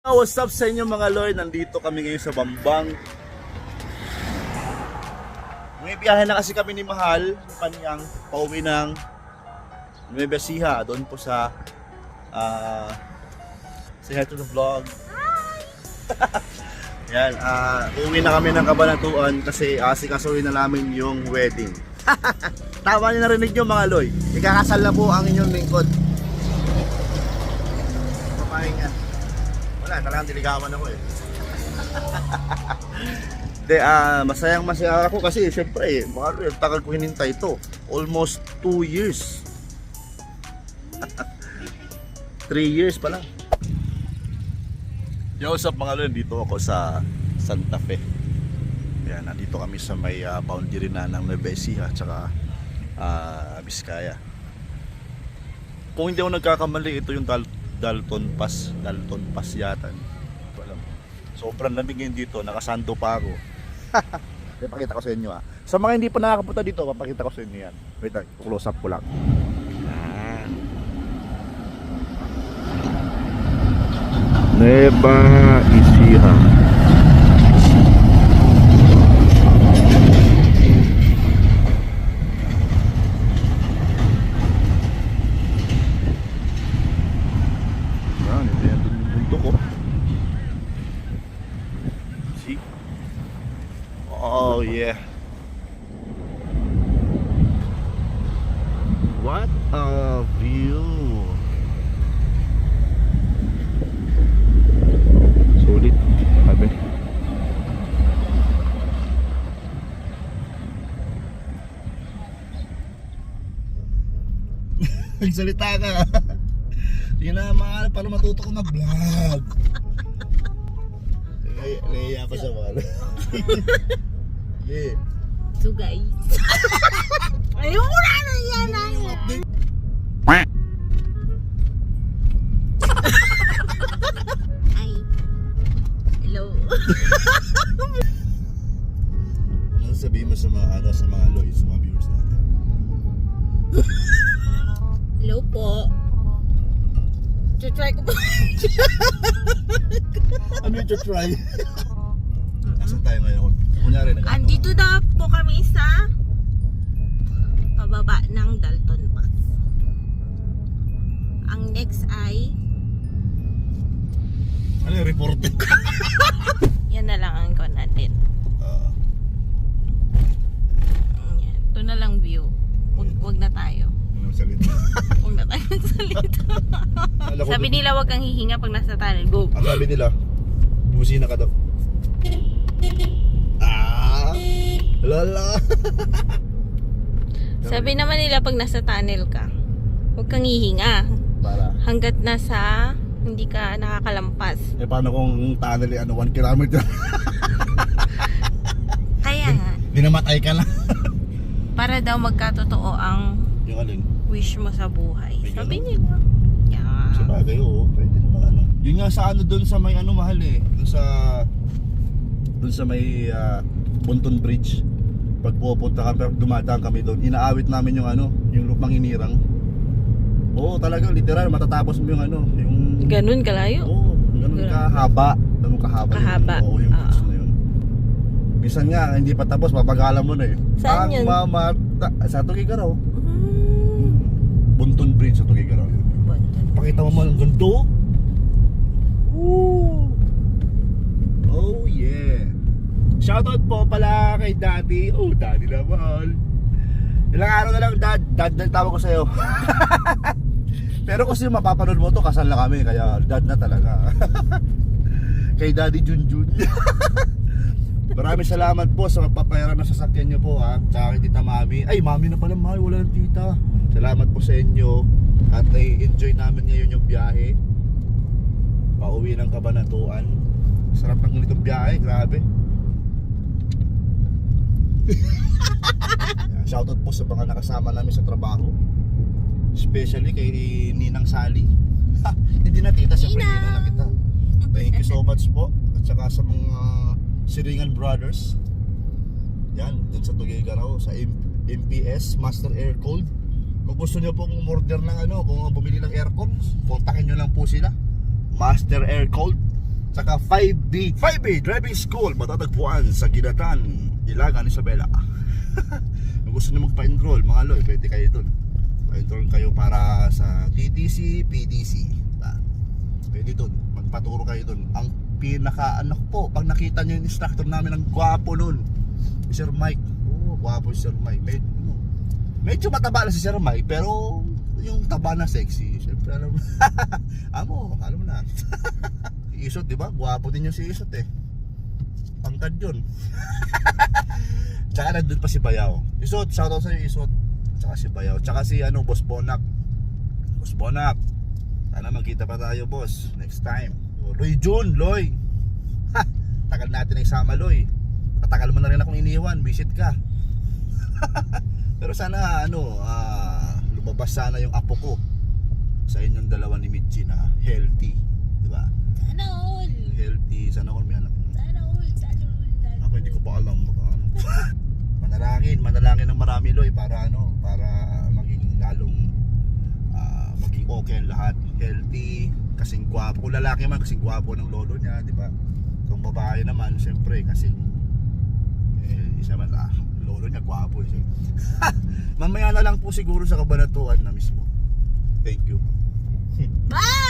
Ah, What's up sa inyo mga lord? Nandito kami ngayon sa Bambang. May biyahe na kasi kami ni Mahal, kanyang pauwi ng Nueva Ecija, doon po sa ah say hi to the vlog. Yan, ah uuwi na kami ng Kabanatuan kasi asikasuhin na namin yung wedding. Tama niyo narinig nyo mga loy. Ikakasal na po ang inyong lingkod. Papahinga. Wala, talagang diligawan ako eh. De, ah, masayang masaya ako kasi syempre, mga loy, tagal ko hinintay ito. Almost 2 years. 3 years pa lang. Yo, up mga loy? Dito ako sa Santa Fe. Yan, nandito kami sa may ah, boundary na ng Nueva Ecija at saka ah, Vizcaya. Kung hindi ako nagkakamali, ito yung Dal- Dalton Pass. Dalton Pass yata. Alam. Sobrang lamig ngayon dito. Nakasando pa ako. Ipakita ko sa inyo ah. Sa mga hindi pa nakakapunta dito, papakita ko sa inyo yan. Wait lang, close up ko lang. Yan. Nueva Ecija. Yan, ito yung bundok ko. See? Oh, yeah. What a view. Sulit. Sabi. Nagsalita ka. Sige na, mahal, para matuto ko mag-vlog. Naiiya ko siya, mahal. Yeah. So guys. Ayun na na yan na yan. Ay. Hello. Ano sabihin mo sa mga, ano, sa mga Lloyd, sa mga viewers natin? Hello po. Try ko po. Ano yung try? Asan tayo ngayon? Kunyari, nag Andito na po kami sa pababa ng Dalton Pass. Next ay Ano yung reported? yan na lang ang ko natin. Ah, Yan. Ito na lang view. Wag, wag na tayo. ano salita? Huwag na tayo magsalita. Akala ko Sabi dun- nila wag kang hihinga pag nasa tunnel. Go. Ang sabi nila, busina ka daw. Ah! Lala! Sabi naman nila pag nasa tunnel ka, huwag kang hihinga. Para. Hanggat nasa hindi ka nakakalampas. Eh paano kung tunnel ano, 1 kilometer? Kaya nga, Di namatay ka na. para daw magkatotoo ang yung alin? wish mo sa buhay. May Sabi ganun? nila. Yeah. Sa bagay, oo. Pwede naman ano. Yun nga sa ano doon sa may ano mahal eh. Doon sa doon sa may ah, Ponton Bridge. Pag pupunta kami, dumadaan kami doon, inaawit namin yung ano, yung lupang hinirang. Oo, talagang literal matatapos mo yung ano, yung Ganun kalayo. Oo, ganun kahaba. Ganun kahaba. Kahaba. Oo, yung Ah. bridge na yun. Bisan nga, hindi pa tapos, papagalan mo na eh. Saan Ang yun? mamata, sa Tugigaraw. Hmm. Bunton Bridge sa Tugigaraw. Pakita mo mo ang ganito. Woo! Oh yeah. Shoutout po pala kay Daddy. Oh, Daddy naman. Ilang araw na lang, Dad. Dad na tawag ko sa'yo. Pero kasi mapapanood mo to, kasal na kami. Kaya dad na talaga. kay Daddy Junjun. Maraming salamat po sa magpapayara ng sasakyan nyo po ha. Tsaka kay Tita Mami. Ay, Mami na pala, Mami. Wala ng tita. Salamat po sa inyo. At nai-enjoy namin ngayon yung biyahe. Pauwi ng Kabanatuan. Sarap ng ganitong biyahe. Grabe. Shoutout po sa mga nakasama namin sa trabaho. Especially kay Ninang Sally. Hindi na tita, siyempre Ninang! Na kita. Thank you so much po. At saka sa mga Siringan Brothers. Yan, dun sa Tugigaraw, sa M- MPS, Master Air Cold. Kung gusto nyo pong umorder ng ano, kung bumili ng aircon, kontakin nyo lang po sila. Master Air Cold. Tsaka 5B. 5B Driving School matatagpuan sa Ginatan, Ilagan, Isabela. Kung gusto niyo magpa-enroll, mga loy, pwede kayo dun. Pa-enroll kayo para sa TTC, PDC. Diba? Pwede dun. Magpaturo kayo dun. Ang pinaka, ano po, pag nakita niyo yung instructor namin, ang gwapo nun. Si Sir Mike. Oo, gwapo si Sir Mike. Med, medyo mataba na si Sir Mike, pero yung taba na sexy. Siyempre, alam mo. amo, alam mo na. Isot, di ba? Gwapo din yung si Isot eh. Pangkad yun. Tsaka nandun pa si Bayaw. Isot, shoutout sa'yo Isot. Tsaka si Bayaw. Tsaka si ano, Boss Bonak. Boss Bonak. Sana magkita pa tayo, boss. Next time. Loy Jun, Loy. Ha! Tagal natin nagsama, Loy. Matagal mo na rin akong iniwan. Visit ka. Pero sana, ano, ah, lumabas sana yung apo ko sa inyong dalawa ni Mitchi na healthy. Di ba? Sana all. Healthy. Sana all may anak na old? Saan? Ako hindi ko pa alam baka ano. manalangin, manalangin ng marami loy para ano, para maging lalong uh, maging okay ang lahat, healthy, kasing gwapo. Kung lalaki man kasing gwapo ng lolo niya, di ba? Kung babae naman, syempre kasing eh, isa man ah, lolo niya gwapo eh. Mamaya na lang po siguro sa kabanatuan na mismo. Thank you. Bye!